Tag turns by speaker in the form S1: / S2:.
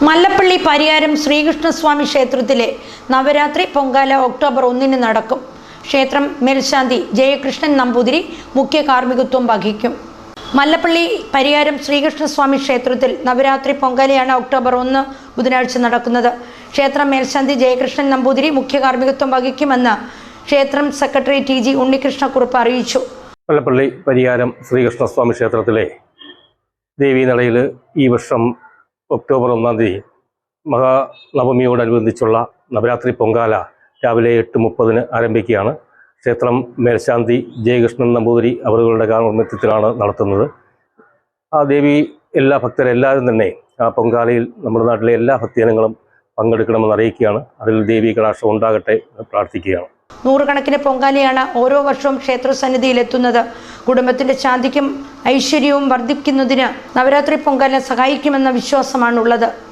S1: മല്ലപ്പള്ളി പരിയാരം ശ്രീകൃഷ്ണസ്വാമി ക്ഷേത്രത്തിലെ നവരാത്രി പൊങ്കാല ഒക്ടോബർ ഒന്നിന് നടക്കും. ക്ഷേത്രം മേൽശാന്തി ജയകൃഷ്ണൻ നമ്പൂതിരി മുഖ്യ കാർമ്മികത്വം വഹിക്കും. മല്ലപ്പള്ളി പരിയാരം ശ്രീകൃഷ്ണസ്വാമി ക്ഷേത്രത്തിൽ നവരാത്രി പൊങ്കാലയാണ് ഒക്ടോബർ ഒന്ന് ബുധനാഴ്ച നടക്കുന്നത്. ക്ഷേത്രം മേൽശാന്തി ജയകൃഷ്ണൻ നമ്പൂതിരി മുഖ്യ കാർമ്മികത്വം വഹിക്കുമെന്ന് ക്ഷേത്രം സെക്രട്ടറി ടി ജി ഉണ്ണികൃഷ്ണക്കുറുപ്പ് അറിയിച്ചു.
S2: മല്ലപ്പള്ളി പരിയാരം ശ്രീകൃഷ്ണസ്വാമി ക്ഷേത്രത്തിലെ ദേവീനടയിൽ ഈ വർഷം ഒക്ടോബർ ഒന്നാം തീയതി മഹാനവമിയോടനുബന്ധിച്ചുള്ള നവരാത്രി പൊങ്കാല രാവിലെ എട്ട് മുപ്പതിന് ആരംഭിക്കുകയാണ്. ക്ഷേത്രം മേൽശാന്തി ജയകൃഷ്ണൻ നമ്പൂതിരി അവരുടെ കാർമ്മിത്യത്തിലാണ് നടത്തുന്നത്. ആ ദേവി എല്ലാ ഭക്തരെല്ലാവരും തന്നെ ആ പൊങ്കാലയിൽ നമ്മുടെ നാട്ടിലെ എല്ലാ ഭക്തജനങ്ങളും പങ്കെടുക്കണമെന്ന് അറിയിക്കുകയാണ്. അതിൽ ദേവി കടാക്ഷം ഉണ്ടാകട്ടെ പ്രാർത്ഥിക്കുകയാണ്.
S1: നൂറുകണക്കിന് പൊങ്കാലയാണ് ഓരോ വർഷവും ക്ഷേത്രസന്നിധിയിൽ എത്തുന്നത്. കുടുംബത്തിന്റെ ശാന്തിക്കും ഐശ്വര്യവും വർദ്ധിക്കുന്നതിന് നവരാത്രി പൊങ്കാലിനെ സഹായിക്കുമെന്ന വിശ്വാസമാണുള്ളത്.